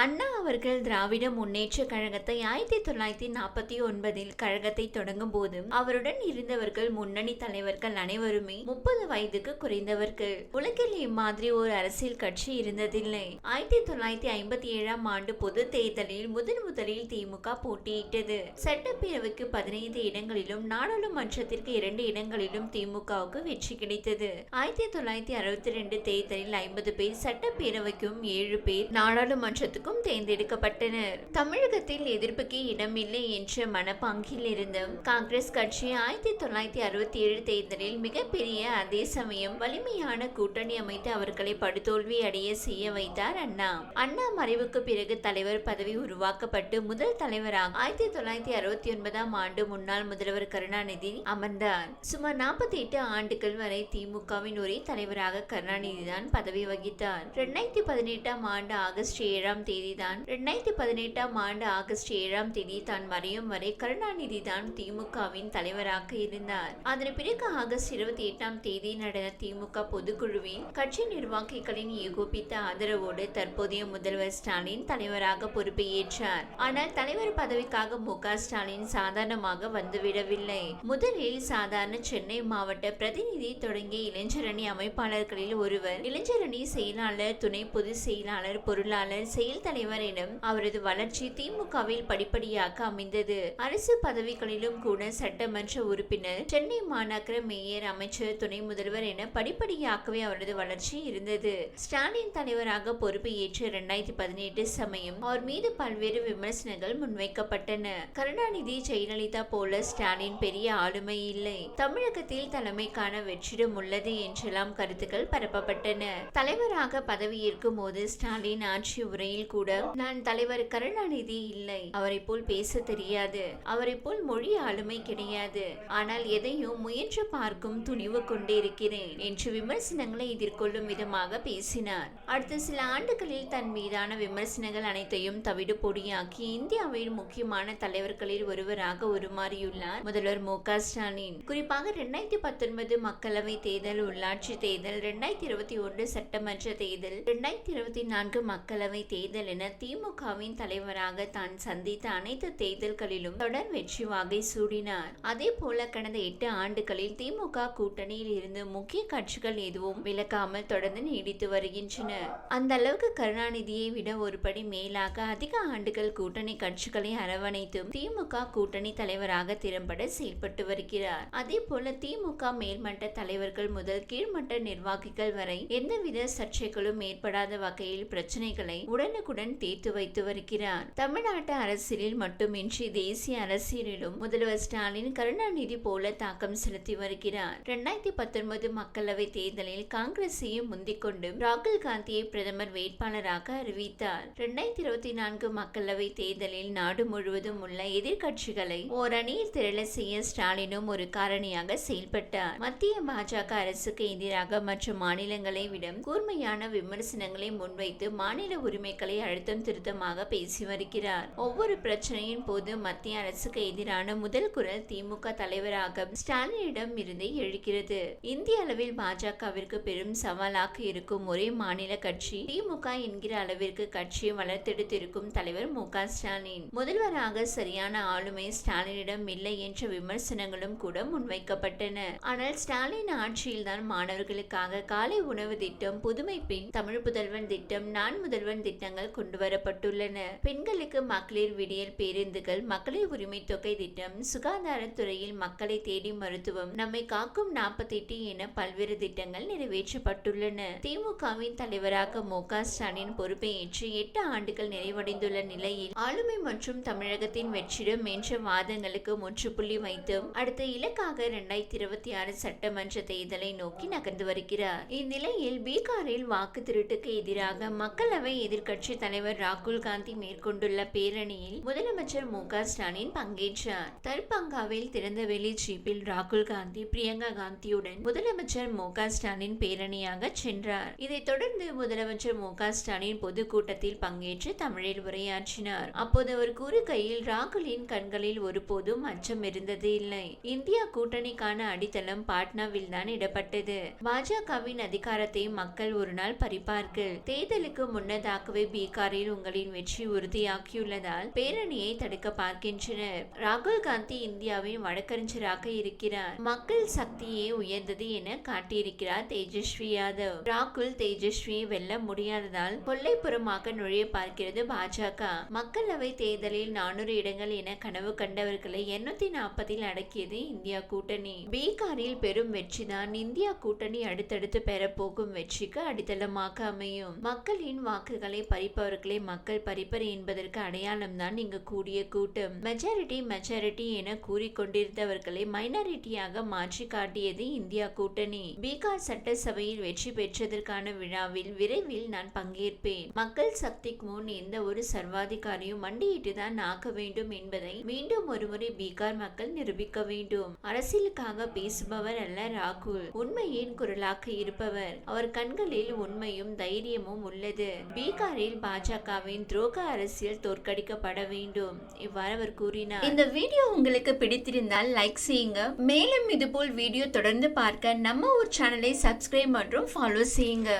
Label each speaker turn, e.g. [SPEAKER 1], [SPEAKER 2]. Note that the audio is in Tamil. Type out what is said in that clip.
[SPEAKER 1] அண்ணா அவர்கள் திராவிட முன்னேற்ற கழகத்தை ஆயிரத்தி தொள்ளாயிரத்தி நாற்பத்தி ஒன்பதில் கழகத்தை தொடங்கும் போது அவருடன் இருந்தவர்கள் முன்னணி தலைவர்கள் அனைவருமே முப்பது வயதுக்கு குறைந்தவர்கள். உலகில் இம்மாதிரி ஒரு அரசியல் கட்சி இருந்ததில்லை. ஆயிரத்தி தொள்ளாயிரத்தி ஐம்பத்தி ஏழாம் ஆண்டு பொது தேர்தலில் முதன் முதலில் திமுக போட்டியிட்டது. சட்டப்பேரவைக்கு பதினைந்து இடங்களிலும் நாடாளுமன்றத்திற்கு இரண்டு இடங்களிலும் திமுகவுக்கு வெற்றி கிடைத்தது. ஆயிரத்தி தொள்ளாயிரத்தி அறுபத்தி ரெண்டு தேர்தலில் ஐம்பது பேர் சட்டப்பேரவைக்கும் ஏழு பேர் நாடாளுமன்றத்துக்கும் தேர்ந்தெடுக்கப்பட்டனர் தமிழகத்தில் எதிர்ப்புக்கு இடமில்லை என்ற மனப்பாங்கில் இருந்த காங்கிரஸ் கட்சி ஆயிரத்தி தொள்ளாயிரத்தி அறுபத்தி ஏழு தேர்தலில் மிகப்பெரிய அதே சமயம் வலிமையான கூட்டணி அமைத்து அவர்களை படுதோல்வி அடைய செய்ய வைத்தார் அண்ணா. அண்ணா மறைவுக்கு பிறகு தலைவர் பதவி உருவாக்கப்பட்டு முதல் தலைவராக ஆயிரத்தி தொள்ளாயிரத்தி அறுபத்தி ஒன்பதாம் ஆண்டு முன்னாள் முதல்வர் கருணாநிதி அமர்ந்தார். சுமார் நாற்பத்தி எட்டு ஆண்டுகள் வரை திமுகவின் ஒரே தலைவராக கருணாநிதி தான் பதவி வகித்தார். இரண்டாயிரத்தி பதினெட்டாம் ஆண்டு ஆகஸ்ட் ஏழாம் தேதி தான் இரண்டாயிரத்தி பதினெட்டாம் ஆண்டு ஆகஸ்ட் ஏழாம் தேதி தான் மறையும் வரை கருணாநிதி தான் திமுகவின் தலைவராக இருந்தார். அதன் பிறகு ஆகஸ்ட் இருபத்தி எட்டாம் தேதி நடந்த திமுக பொதுக்குழுவின் கட்சி நிர்வாகிகளின் ஏகோபித்த ஆதரவோடு தற்போதைய முதல்வர் ஸ்டாலின் தலைவராக பொறுப்பை ஏற்றார் ஆனால் தலைவர் பதவிக்காக மு. ஸ்டாலின் சாதாரணமாக வந்துவிடவில்லை. முதலில் சாதாரண சென்னை மாவட்ட பிரதிநிதி தொடங்கிய இளைஞரணி அமைப்பாளர்களில் ஒருவர் இளைஞரணி செயலாளர் துணை பொதுச் செயலாளர் பொருளாளர் செயல் தலைவர் அவரது வளர்ச்சி திமுகவில் படிப்படியாக அமைந்தது. அரசு பதவிகளிலும் கூட சட்டமன்ற உறுப்பினர் சென்னை மாநகர மேயர் அமைச்சர் துணை முதல்வர் என படிப்படியாகவே அவரது வளர்ச்சி இருந்தது. ஸ்டாலின் தலைவராக பொறுப்பு ஏற்று இரண்டாயிரத்தி பதினெட்டு சமயம் அவர் மீது பல்வேறு விமர்சனங்கள் முன்வைக்கப்பட்டன. கருணாநிதி ஜெயலலிதா போல ஸ்டாலின் பெரிய ஆளுமை இல்லை. தமிழகத்தில் தலைமைக்கான வெற்றிடம் உள்ளது என்றெல்லாம் கருத்துக்கள் பரப்பப்பட்டன. தலைவராக பதவியேற்கும் போது ஸ்டாலின் ஆட்சி உரையில் கூட நான் தலைவர் கருணாநிதி இல்லை. அவரை போல் பேச தெரியாது. அவரை போல் மொழி ஆளுமை கிடையாது. ஆனால் எதையும் முயன்று பார்க்கும் துணிவு கொண்டிருக்கிறேன் என்று விமர்சனங்களை எதிர்கொள்ளும் விதமாக பேசினார். அடுத்த சில ஆண்டுகளில் தன் மீதான விமர்சனங்கள் அனைத்தையும் தவிடு பொடியாக்கி இந்தியாவின் முக்கியமான தலைவர்களில் ஒருவராக உருமாறியுள்ளார் முதல்வர் மு. க. ஸ்டாலின். குறிப்பாக இரண்டாயிரத்தி பத்தொன்பது மக்களவை தேர்தல் உள்ளாட்சி தேர்தல் இரண்டாயிரத்தி இருபத்தி ஒன்று சட்டமன்ற தேர்தல் இரண்டாயிரத்தி இருபத்தி நான்கு மக்களவை தேர்தல் என திமுகவின் தலைவராக தான் சந்தித்த அனைத்து தேர்தல்களிலும் தொடர் வெற்றி வாகை சூடினார். அதே போல கடந்த எட்டு ஆண்டுகளில் திமுக கூட்டணியில் இருந்து முக்கிய கட்சிகள் எதுவும் விலகாமல் தொடர்ந்து நீடித்து வருகின்றன அந்த அளவுக்கு கருணாநிதியை விட ஒருபடி மேலாக அதிக ஆண்டுகள் கூட்டணி கட்சிகளை அரவணைத்தும் திமுக கூட்டணி தலைவராக திறம்பட செயல்பட்டு வருகிறார். அதே போல திமுக மேல்மட்ட தலைவர்கள் முதல் கீழ்மட்ட நிர்வாகிகள் வரை எந்தவித சர்ச்சைகளும் ஏற்படாத வகையில் பிரச்சனைகளை உடனுக்குடன் தீர்த்து வைத்து வருகிறார். தமிழ்நாட்டு அரசியலில் மட்டுமின்றி தேசிய அரசியலிலும் முதல்வர் ஸ்டாலின் கருணாநிதி போல தாக்கம் செலுத்தி வருகிறார். இரண்டாயிரத்தி பத்தொன்பது மக்களவை தேர்தலில் காங்கிரசையும் முந்திக் கொண்டு ராகுல் காந்தியை பிரதமர் வேட்பாளராக அறிவித்தார். இரண்டாயிரத்தி இருபத்தி நான்கு மக்களவை தேர்தலில் நாடு முழுவதும் உள்ள எதிர்கட்சிகளை ஓரணியில் திரள செய்ய ஸ்டாலினும் ஒரு காரணியாக செயல்பட்டார். மத்திய பாஜக அரசுக்கு எதிராக மற்ற மாநிலங்களை விட கூர்மையான விமர்சனங்களை முன்வைத்து மாநில உரிமைகளை அழுத்தம் திருத்தமாக பேசி வருகிறார். ஒவ்வொரு பிரச்சனையின் போது மத்திய அரசுக்கு எதிரான முதல் குரல் திமுக தலைவராக ஸ்டாலினிடம் இருந்தே எழுகிறது. இந்திய அளவில் பாஜகவிற்கு பெரும் சவாலாக இருக்கும் ஒரே மாநில கட்சி திமுக என்கிற அளவிற்கு கட்சியை வளர்த்தெடுத்திருக்கும் தலைவர் மு. க. ஸ்டாலின். முதல்வராக சரியான ஆளுமை ஸ்டாலினிடம் இல்லை என்ற விமர்சனங்களும் கூட முன்வைக்கப்பட்டன. ஆனால் ஸ்டாலின் ஆட்சியில்தான் மாணவர்களுக்காக காலை உணவு திட்டம் புதுமை பின் தமிழ் புதல்வன் திட்டம் நான் முதல்வன் திட்டங்கள் கொண்டு வரப்பட்டுள்ளன பெண்களுக்கு மகளிர் விடியல் பேருந்துகள் மகளிர் உரிமை தொகை திட்டம் சுகாதாரத்துறையில் மக்களை தேடி மருத்துவம் நம்மை காக்கும் நாற்பத்தெட்டு என பல்வேறு திட்டங்கள் நிறைவேற்றப்பட்டுள்ளன. திமுகவின் தலைவராக மு க ஸ்டாலின் பொறுப்பை ஏற்று எட்டு ஆண்டுகள் நிறைவடைந்துள்ள நிலையில் ஆளுமை மற்றும் தமிழகத்தின் வெற்றிடம் என்ற வாதங்களுக்கு முற்றுப்புள்ளி வைத்தும் அடுத்த இலக்காக இரண்டாயிரத்தி இருபத்தி ஆறு சட்டமன்ற தேர்தலை நோக்கி நகர்ந்து வருகிறார். இந்நிலையில் பீகாரில் வாக்கு திருட்டுக்கு எதிராக மக்களவை எதிர்க்கட்சி கட்சி தலைவர் ராகுல் காந்தி மேற்கொண்டுள்ள பேரணியில் முதலமைச்சர் மு க ஸ்டாலின் பங்கேற்றார். தர்பங்காவில் திறந்தவெளி ஜீப்பில் ராகுல் காந்தி பிரியங்கா காந்தியுடன் முதலமைச்சர் மு க ஸ்டாலின் பேரணியாக சென்றார். இதைத் தொடர்ந்து முதலமைச்சர் மு க ஸ்டாலின் பொதுக்கூட்டத்தில் பங்கேற்று தமிழில் உரையாற்றினார். அப்போது அவர் கூறுகையில் ராகுலின் கண்களில் ஒருபோதும் அச்சம் இருந்தது இல்லை. இந்தியா கூட்டணிக்கான அடித்தளம் பாட்னாவில் தான் இடப்பட்டது. பாஜகவின் அதிகாரத்தை மக்கள் ஒரு நாள் பறிப்பார்கள் தேர்தலுக்கு முன்னதாகவே பி பீகாரில் உங்களின் வெற்றி உறுதியாக்கியுள்ளதால் பேரணியை தடுக்க பார்க்கின்றனர். ராகுல் காந்தி இந்தியாவின் வழக்கறிஞராக இருக்கிறார். மக்கள் சக்தியே உயர்ந்தது என காட்டியிருக்கிறார் தேஜஸ்வி யாதவ். ராகுல் தேஜஸ்வியை வெல்ல முடியாததால் கொல்லைப்புறமாக நுழைய பார்க்கிறது பாஜக. மக்களவை தேர்தலில் நானூறு இடங்கள் என கனவு கண்டவர்களை எண்ணூத்தி நாற்பதில் அடக்கியது இந்தியா கூட்டணி. பீகாரில் பெரும் வெற்றிதான் இந்தியா கூட்டணி அடுத்தடுத்து பெறப்போகும் வெற்றிக்கு அடித்தளமாக அமையும். மக்களின் வாக்குகளை பறி பறிப்பவர்களை மக்கள் பறிப்பர் என்பதற்கு அடையாளம் தான் இங்கு கூடிய கூட்டம். மெஜாரிட்டி மெஜாரிட்டி என கூறிக்கொண்டிருந்தவர்களை மைனாரிட்டியாக மாற்றி காட்டியது இந்தியா கூட்டணி. பீகார் சட்டசபையில் வெற்றி பெற்றதற்கான விழாவில் விரைவில் நான் பங்கேற்பேன். மக்கள் சக்திக்கு முன் எந்த ஒரு சர்வாதிகாரியும் மண்டியிட்டு தான் ஆக்க வேண்டும் என்பதை மீண்டும் ஒருமுறை பீகார் மக்கள் நிரூபிக்க வேண்டும். அரசியலுக்காக பேசுபவர் அல்ல ராகுல். உண்மையின் குரலாக இருப்பவர். அவர் கண்களில் உண்மையும் தைரியமும் உள்ளது. பீகாரில் பாஜகவின் துரோக அரசியல் தோற்கடிக்கப்பட வேண்டும். இவ்வாறு அவர் கூறினார். இந்த வீடியோ உங்களுக்கு பிடித்திருந்தால் லைக் செய்யுங்க. மேலும் இதுபோல் வீடியோ தொடர்ந்து பார்க்க நம்ம ஊர் சேனலை சப்ஸ்கிரைப் மற்றும் ஃபாலோ செய்யுங்க.